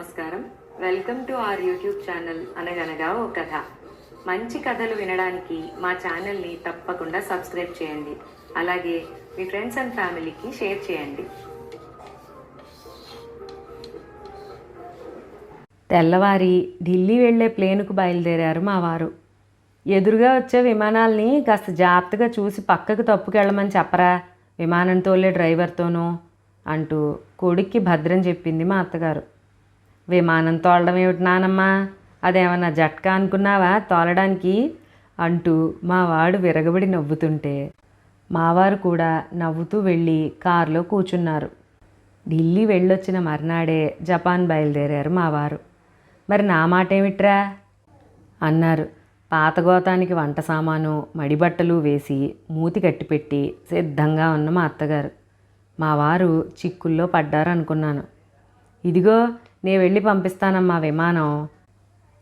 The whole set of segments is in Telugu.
నమస్కారం. Welcome to our YouTube channel అనగనగా ఓ కథ. మంచి కథలు వినడానికి మా ఛానల్ని తప్పకుండా సబ్స్క్రైబ్ చేయండి. అలాగే మీ ఫ్రెండ్స్ అండ్ ఫ్యామిలీకి షేర్ చేయండి. తెల్లవారి ఢిల్లీ వెళ్ళే ప్లేనుకు బయలుదేరారు మా వారు. ఎదురుగా వచ్చే విమానాల్ని కాస్త జాగ్రత్తగా చూసి పక్కకు తప్పుకెళ్ళమని చెప్పరా? విమానం తోలే డ్రైవర్తోనూ? అంటూ కొడుక్కి భద్రం చెప్పింది మా అత్తగారు. విమానం తోలడం ఏమిటి నానమ్మా? అదేమన్నా జట్కా అనుకున్నావా తోలడానికి? అంటూ మా వాడు విరగబడి నవ్వుతుంటే మావారు కూడా నవ్వుతూ వెళ్ళి కారులో కూర్చున్నారు. ఢిల్లీ వెళ్ళొచ్చిన మర్నాడే జపాన్ బయలుదేరారు మావారు. మరి నా మాట ఏమిట్రా అన్నారు. పాత గోతానికి వంట సామాను మడిబట్టలు వేసి మూతి కట్టిపెట్టి సిద్ధంగా ఉన్న మా అత్తగారు. మా వారు చిక్కుల్లో పడ్డారు అనుకున్నాను ఇదిగో నే వెళ్ళి పంపిస్తానమ్మా విమానం.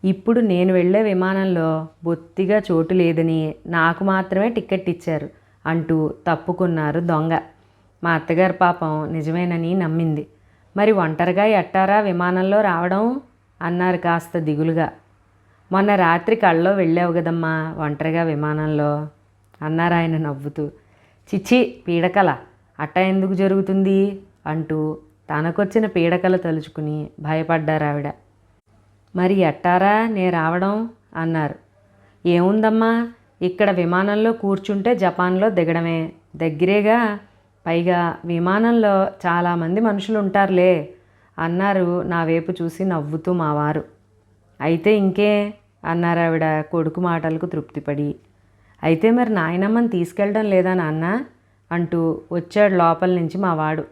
ఇప్పుడు నేను వెళ్ళే విమానంలో బొత్తిగా చోటు లేదని నాకు మాత్రమే టికెట్ ఇచ్చారు అంటూ తప్పుకున్నారు దొంగ. మా అత్తగారి పాపం నిజమేనని నమ్మింది. మరి ఒంటరిగా ఎట్టారా విమానంలో రావడం? అన్నారు కాస్త దిగులుగా. మొన్న రాత్రి కళ్ళలో వెళ్ళావు కదమ్మా ఒంటరిగా విమానంలో అన్నారు ఆయన నవ్వుతూ. చిచ్చి పీడకల అట్ట ఎందుకు జరుగుతుంది? అంటూ తనకొచ్చిన పీడకలు తలుచుకుని భయపడ్డారావిడ. మరి ఎట్టారా నే రావడం? అన్నారు. ఏముందమ్మా? ఇక్కడ విమానంలో కూర్చుంటే జపాన్లో దిగడమే. దగ్గరేగా పైగా విమానంలో చాలామంది మనుషులు ఉంటారులే అన్నారు నా వైపు చూసి నవ్వుతూ మావారు. అయితే ఇంకే అన్నారు ఆవిడ కొడుకు మాటలకు తృప్తిపడి. అయితే మరి నాయనమ్మని తీసుకెళ్ళడం లేదా నాన్న? అంటూ వచ్చాడు లోపల నుంచి మావాడు.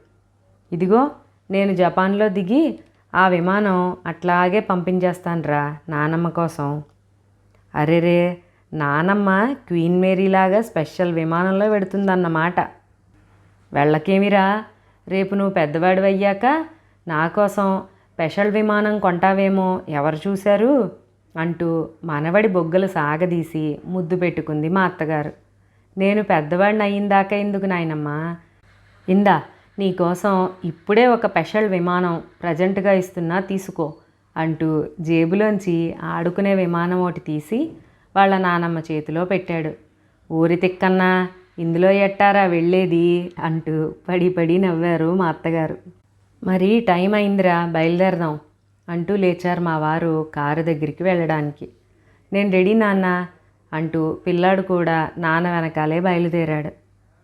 ఇదిగో నేను జపాన్లో దిగి ఆ విమానం అట్లాగే పంపించేస్తానురా నానమ్మ కోసం. అరెరే నానమ్మ క్వీన్ మేరీలాగా స్పెషల్ విమానంలో పెడుతుందన్నమాట వెళ్ళకేమిరా? రేపు నువ్వు పెద్దవాడు అయ్యాక నా కోసం స్పెషల్ విమానం కొంటావేమో ఎవరు చూశారు? అంటూ మనవడి బొగ్గలు సాగదీసి ముద్దు పెట్టుకుంది మా అత్తగారు. నేను పెద్దవాడిని అయ్యిందాక ఎందుకు నాయనమ్మా? ఇందా నీకోసం ఇప్పుడే ఒక స్పెషల్ విమానం ప్రజెంట్గా ఇస్తున్నా తీసుకో అంటూ జేబులోంచి ఆడుకునే విమానం ఒకటి తీసి వాళ్ళ నానమ్మ చేతిలో పెట్టాడు. ఊరి తిక్కన్నా ఇందులో ఎట్టారా వెళ్ళేది? అంటూ పడి పడి నవ్వారు మా అత్తగారు. మరి టైం అయిందిరా బయలుదేరదాం అంటూ లేచారు మా వారు కారు దగ్గరికి వెళ్ళడానికి. నేను రెడీ నాన్న అంటూ పిల్లాడు కూడా నాన్న వెనకాలే బయలుదేరాడు.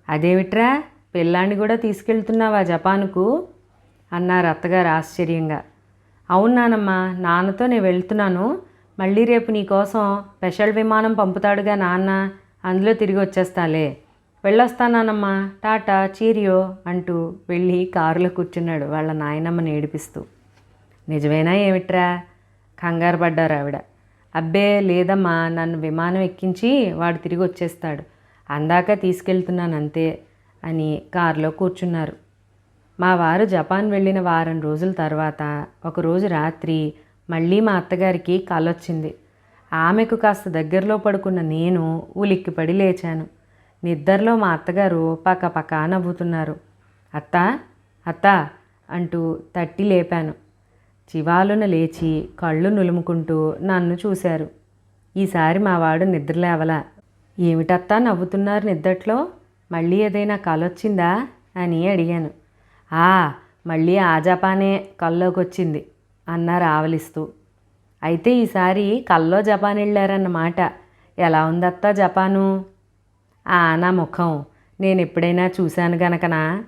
అదేమిట్రా? పెళ్ళాన్ని కూడా తీసుకెళ్తున్నావా జపాన్కు? అన్నారు అత్తగారు ఆశ్చర్యంగా. అవును నాన్నతో నేను వెళ్తున్నాను. మళ్ళీ రేపు నీకోసం స్పెషల్ విమానం పంపుతాడుగా నాన్న. అందులో తిరిగి వచ్చేస్తాలే. వెళ్ళొస్తానానమ్మా టాటా చీరియో అంటూ వెళ్ళి కారులో కూర్చున్నాడు వాళ్ళ నాయనమ్మని ఏడిపిస్తూ. నిజమేనా ఏమిట్రా? కంగారు పడ్డారు ఆవిడ. అబ్బే లేదమ్మా. నన్ను విమానం ఎక్కించి వాడు తిరిగి వచ్చేస్తాడు. అందాక తీసుకెళ్తున్నాను అంతే అని కారులో కూర్చున్నారు. మా వారు జపాన్ వెళ్ళిన వారం రోజుల తర్వాత ఒకరోజు రాత్రి మళ్ళీ మా అత్తగారికి కలొచ్చింది. ఆమెకు కాస్త దగ్గరలో పడుకున్న నేను ఉలిక్కిపడి లేచాను. నిద్రలో మా అత్తగారు పక్క పక్క నవ్వుతున్నారు. అత్త అత్త అంటూ తట్టి లేపాను. చివాలున లేచి కళ్ళు నులుముకుంటూ నన్ను చూశారు. ఈసారి మా వాడు నిద్రలేవలా. ఏమిటత్తా నవ్వుతున్నారు నిద్దట్లో? మళ్ళీ ఏదైనా కలొచ్చిందా అని అడిగాను. ఆ మళ్ళీ ఆ జపానే కల్లోకి వచ్చింది అన్నారు ఆవలిస్తూ అయితే ఈసారి కల్లో జపాన్ వెళ్ళారన్నమాట. ఎలా ఉందత్తా జపాను? ఆ నా ముఖం నేను ఎప్పుడైనా చూశాను గనకనా?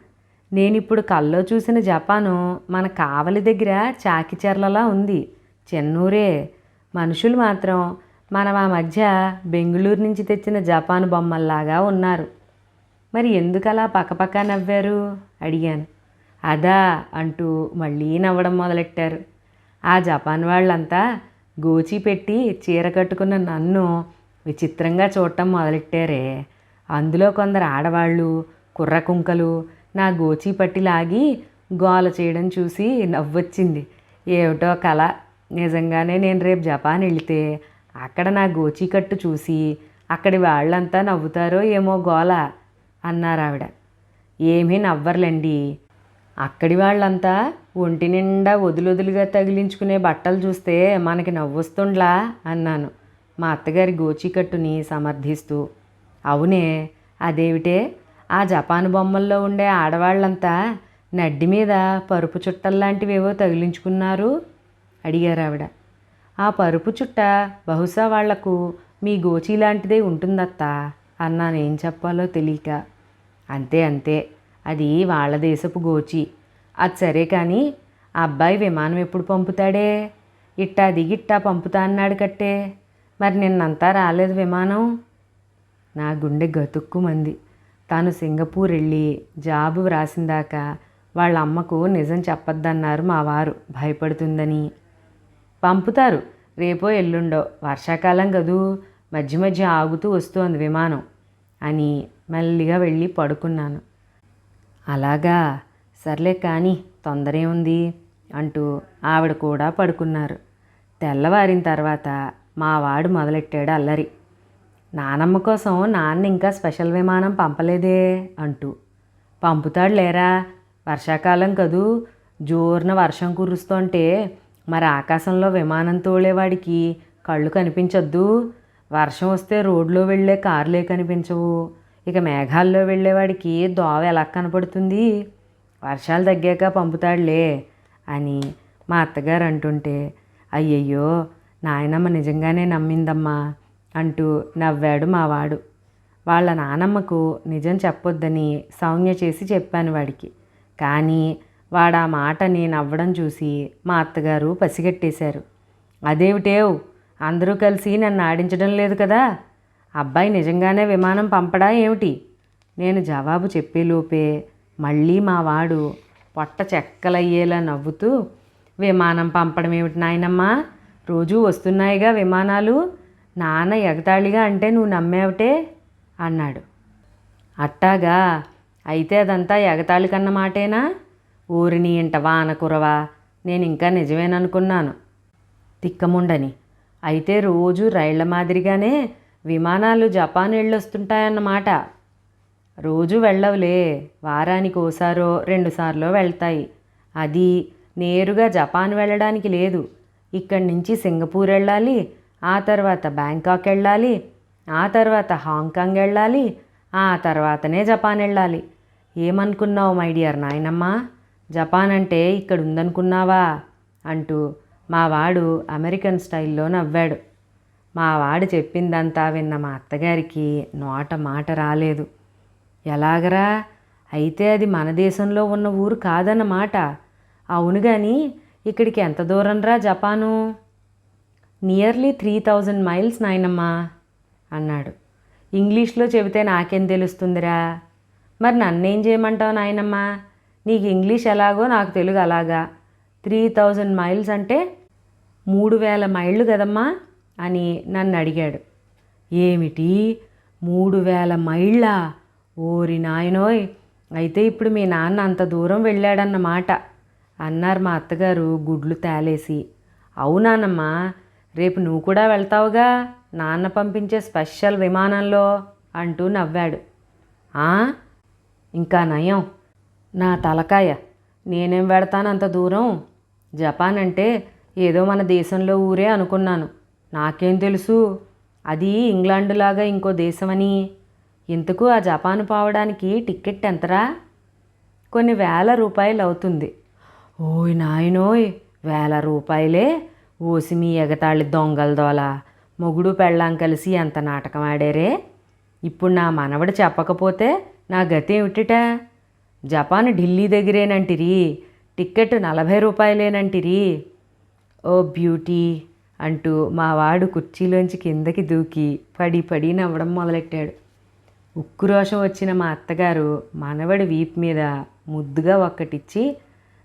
నేను ఇప్పుడు కల్లో చూసిన జపాను మన కావలి దగ్గర చాకిచెర్లలా ఉంది. చెన్నూరే. మనుషులు మాత్రం మనం ఆ మధ్య బెంగళూరు నుంచి తెచ్చిన జపాన్ బొమ్మల్లాగా ఉన్నారు. మరి ఎందుకలా పక్కపక్క నవ్వారు? అడిగాను. అదా అంటూ మళ్ళీ నవ్వడం మొదలెట్టారు. ఆ జపాన్ వాళ్ళంతా గోచి పెట్టి చీర కట్టుకున్న నన్ను విచిత్రంగా చూడటం మొదలెట్టారే. అందులో కొందరు ఆడవాళ్ళు కుర్ర కుంకలు నా గోచి పట్టి లాగి గోల చేయడం చూసి నవ్వొచ్చింది. ఏమిటో కళ నిజంగానే నేను రేపు జపాన్ వెళితే అక్కడ నా గోచి కట్టు చూసి అక్కడి వాళ్ళంతా నవ్వుతారో ఏమో గోల. అన్నారు ఆవిడ ఏమీ నవ్వర్లేండి. అక్కడి వాళ్ళంతా ఒంటి నిండా వదులొదులుగా తగిలించుకునే బట్టలు చూస్తే మనకి నవ్వొస్తుండ్లా అన్నాను. మా అత్తగారి గోచికట్టుని సమర్థిస్తూ. అవునే అదేమిటే ఆ జపాన్ బొమ్మల్లో ఉండే ఆడవాళ్ళంతా నడ్డి మీద పరుపు చుట్టల్లాంటివేవో తగిలించుకున్నారు? అడిగారు ఆవిడ ఆ పరుపు చుట్ట బహుశా వాళ్ళకు మీ గోచి లాంటిదే ఉంటుందత్తా అన్నాను ఏం చెప్పాలో తెలియక. అంతే అంతే. అది వాళ్ళ దేశపు గోచి. అది సరే కానీ ఆ అబ్బాయి విమానం ఎప్పుడు పంపుతాడే? ఇట్టా దిగిట్టా పంపుతా అన్నాడు కట్టే. మరి నిన్నంతా రాలేదు విమానం? నా గుండె గతుక్కుమంది. తాను సింగపూర్ వెళ్ళి జాబు వ్రాసిందాక వాళ్ళ అమ్మకు నిజం చెప్పొద్దన్నారు మా వారు. భయపడుతుందని. పంపుతారు. రేపో ఎల్లుండో. వర్షాకాలం కదూ. మధ్య మధ్య ఆగుతూ వస్తోంది విమానం అని మెల్లిగా వెళ్ళి పడుకున్నాను. అలాగా సర్లే కానీ తొందరే ఉంది అంటూ ఆవిడ కూడా పడుకున్నారు. తెల్లవారిన తర్వాత మా వాడు మొదలెట్టాడు అల్లరి. నానమ్మ కోసం నాన్న ఇంకా స్పెషల్ విమానం పంపలేదే అంటూ. పంపుతాడు లేరా? వర్షాకాలం కదూ? జోరున వర్షం కురుస్తుంటే మరి ఆకాశంలో విమానం తోలేవాడికి కళ్ళు కనిపించొద్దు? వర్షం వస్తే రోడ్లో వెళ్ళే కార్లే కనిపించవు. ఇక మేఘాల్లో వెళ్ళేవాడికి దోవ ఎలా కనపడుతుంది? వర్షాలు తగ్గాక పంపుతాడులే అని మా అత్తగారు అంటుంటే అయ్యయ్యో నాయనమ్మ నిజంగానే నమ్మిందమ్మా అంటూ నవ్వాడు మావాడు వాళ్ళ నానమ్మకు నిజం చెప్పొద్దని సౌమ్య చేసి చెప్పాను వాడికి. కానీ వాడు ఆ మాటని నవ్వడం చూసి మా అత్తగారు పసిగట్టేశారు. అదేమిటేవ్? అందరూ కలిసి నన్ను ఆడించడం లేదు కదా? అబ్బాయి నిజంగానే విమానం పంపడా ఏమిటి? నేను జవాబు చెప్పేలోపే మళ్ళీ మా వాడు పొట్ట చెక్కలయ్యేలా నవ్వుతూ విమానం పంపడం ఏమిటి నాయనమ్మా? రోజూ వస్తున్నాయిగా విమానాలు. నాన్న ఎగతాళిగా అంటే నువ్వు నమ్మేవటే? అన్నాడు. అట్టాగా. అయితే అదంతా ఎగతాళి కన్నమాటేనా ఊరిని ఇంట వాన కురవా? నేను ఇంకా నిజమేననుకున్నాను. తిక్కముండని. అయితే రోజు రైళ్ళ మాదిరిగానే విమానాలు జపాన్ వెళ్ళొస్తుంటాయన్నమాట రోజు వెళ్ళవులే. వారానికి ఓసారో రెండుసార్లో వెళ్తాయి. అది నేరుగా జపాన్ వెళ్ళడానికి లేదు. ఇక్కడి నుంచి సింగపూర్ వెళ్ళాలి ఆ తర్వాత బ్యాంకాక్ వెళ్ళాలి ఆ తర్వాత హాంకాంగ్ వెళ్ళాలి ఆ తర్వాతనే జపాన్ వెళ్ళాలి ఏమనుకున్నావు మై డియర్ నాయనమ్మ? జపాన్ అంటే ఇక్కడ ఉందనుకున్నావా అంటూ మా వాడు అమెరికన్ స్టైల్లో నవ్వాడు. మా వాడు చెప్పిందంతా విన్న మా అత్తగారికి నోట మాట రాలేదు. ఎలాగరా? అయితే అది మన దేశంలో ఉన్న ఊరు కాదన్నమాట. అవును కానీ ఇక్కడికి ఎంత దూరంరా Japan? Nearly three thousand miles నాయనమ్మా అన్నాడు. ఇంగ్లీష్లో చెబితే నాకేం తెలుస్తుందిరా? మరి నన్నేం చేయమంటావు నాయనమ్మా? నీకు ఇంగ్లీష్ ఎలాగో నాకు తెలుగు అలాగా. త్రీ థౌజండ్ మైల్స్ అంటే మూడు వేల మైళ్ళు కదమ్మా? అని నన్ను అడిగాడు ఏమిటి? మూడు వేల మైళ్ళ? ఓరి నాయనోయ్! అయితే ఇప్పుడు మీ నాన్న అంత దూరం వెళ్ళాడన్నమాట అన్నారు మా అత్తగారు గుడ్లు తేలేసి. అవునానమ్మా రేపు నువ్వు కూడా వెళ్తావుగా నాన్న పంపించే స్పెషల్ విమానంలో అంటూ నవ్వాడు. "ఆ? ఇంకా నయం. నా తలకాయ నేనేం వెడతాను అంత దూరం? జపాన్ అంటే ఏదో మన దేశంలో ఊరే అనుకున్నాను. నాకేం తెలుసు? అది ఇంగ్లాండులాగా ఇంకో దేశమని. ఇంతకు ఆ జపాన్ పోవడానికి టిక్కెట్ ఎంతరా? కొన్ని వేల రూపాయలు అవుతుంది. ఓయ్ నాయనోయ్ వేల రూపాయలే? ఓసి మీ ఎగతాళి దొంగల దోల. మొగుడు పెళ్ళాం కలిసి ఎంత నాటకం ఆడారే ఇప్పుడు నా మనవడు చెప్పకపోతే నా గతి ఏమిటిట? జపాన్ ఢిల్లీ దగ్గరేనంటిరి. టిక్కెట్ నలభై రూపాయలేనంటిరి. ఓ బ్యూటీ. అంటూ మా వాడు కుర్చీలోంచి కిందకి దూకి పడి పడి నవ్వడం మొదలెట్టాడు. ఉక్కురోషం వచ్చిన మా అత్తగారు మనవడి వీపు మీద ముద్దుగా ఒక్కటిచ్చి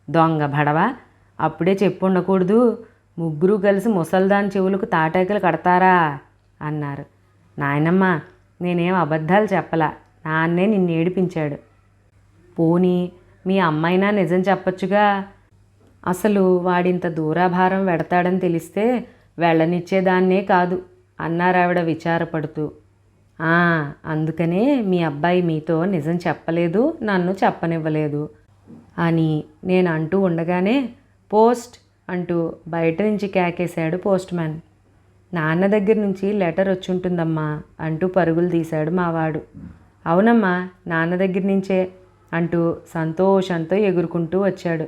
దొంగ భడవ అప్పుడే చెప్పు ఉండకూడదు ముగ్గురు కలిసి ముసల్దాన్ చెవులకు తాటాకులు కడతారా? అన్నారు. నాయనమ్మ నేనేం అబద్ధాలు చెప్పలా. నాన్నే నిన్ను ఏడిపించాడు. పోనీ మీ అమ్మైనా నిజం చెప్పొచ్చుగా? అసలు వాడింత దూరాభారం వెడతాడని తెలిస్తే వెళ్ళనిచ్చేదాన్నే కాదు అన్నారావిడ విచారపడుతూ. "ఆ, అందుకనే మీ అబ్బాయి మీతో నిజం చెప్పలేదు నన్ను చెప్పనివ్వలేదు అని నేను అంటూ ఉండగానే పోస్ట్ అంటూ బయట నుంచి కేకేశాడు పోస్ట్ మ్యాన్. నాన్న దగ్గర నుంచి లెటర్ వచ్చుంటుందమ్మా అంటూ పరుగులు తీశాడు మావాడు. అవునమ్మా నాన్న దగ్గర నుంచే అంటూ సంతోషంతో ఎగురుకుంటూ వచ్చాడు.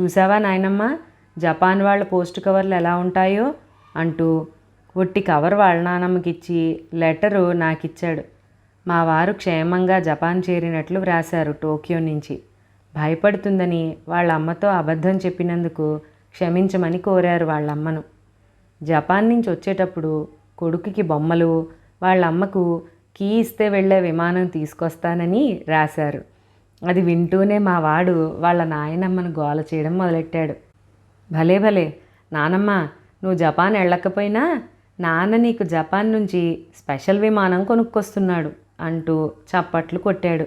చూసావా నాయనమ్మ జపాన్ వాళ్ళ పోస్ట్ కవర్లు ఎలా ఉంటాయో అంటూ ఒట్టి కవర్ వాళ్ళ నానమ్మకిచ్చి లెటరు నాకిచ్చాడు. మా వారు క్షేమంగా జపాన్ చేరినట్లు వ్రాశారు టోక్యో నుంచి. భయపడుతుందని వాళ్ళ అమ్మతో అబద్ధం చెప్పినందుకు క్షమించమని కోరారు వాళ్ళమ్మను. జపాన్ నుంచి వచ్చేటప్పుడు కొడుకుకి బొమ్మలు వాళ్ళ అమ్మకు కీ ఇస్తే వెళ్ళే విమానం తీసుకొస్తానని రాశారు. అది వింటూనే మా వాడు వాళ్ళ నాయనమ్మను గోల చేయడం మొదలెట్టాడు. భలే భలే నానమ్మ నువ్వు జపాన్ వెళ్ళకపోయినా నాన్న నీకు జపాన్ నుంచి స్పెషల్ విమానం కొనుక్కొస్తున్నాడు అంటూ చప్పట్లు కొట్టాడు.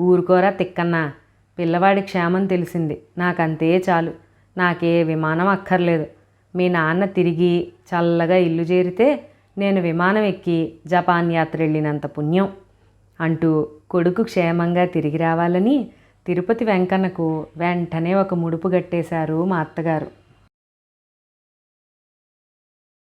ఊరుకోరా తిక్కన్నా పిల్లవాడి క్షేమం తెలిసింది. నాకంతే చాలు. నాకే విమానం అక్కర్లేదు. మీ నాన్న తిరిగి చల్లగా ఇల్లు చేరితే నేను విమానం ఎక్కి జపాన్ యాత్ర వెళ్ళినంత పుణ్యం అంటూ కొడుకు క్షేమంగా తిరిగి రావాలని తిరుపతి వెంకన్నకు వెంటనే ఒక ముడుపు కట్టేశారు మా అత్తగారు.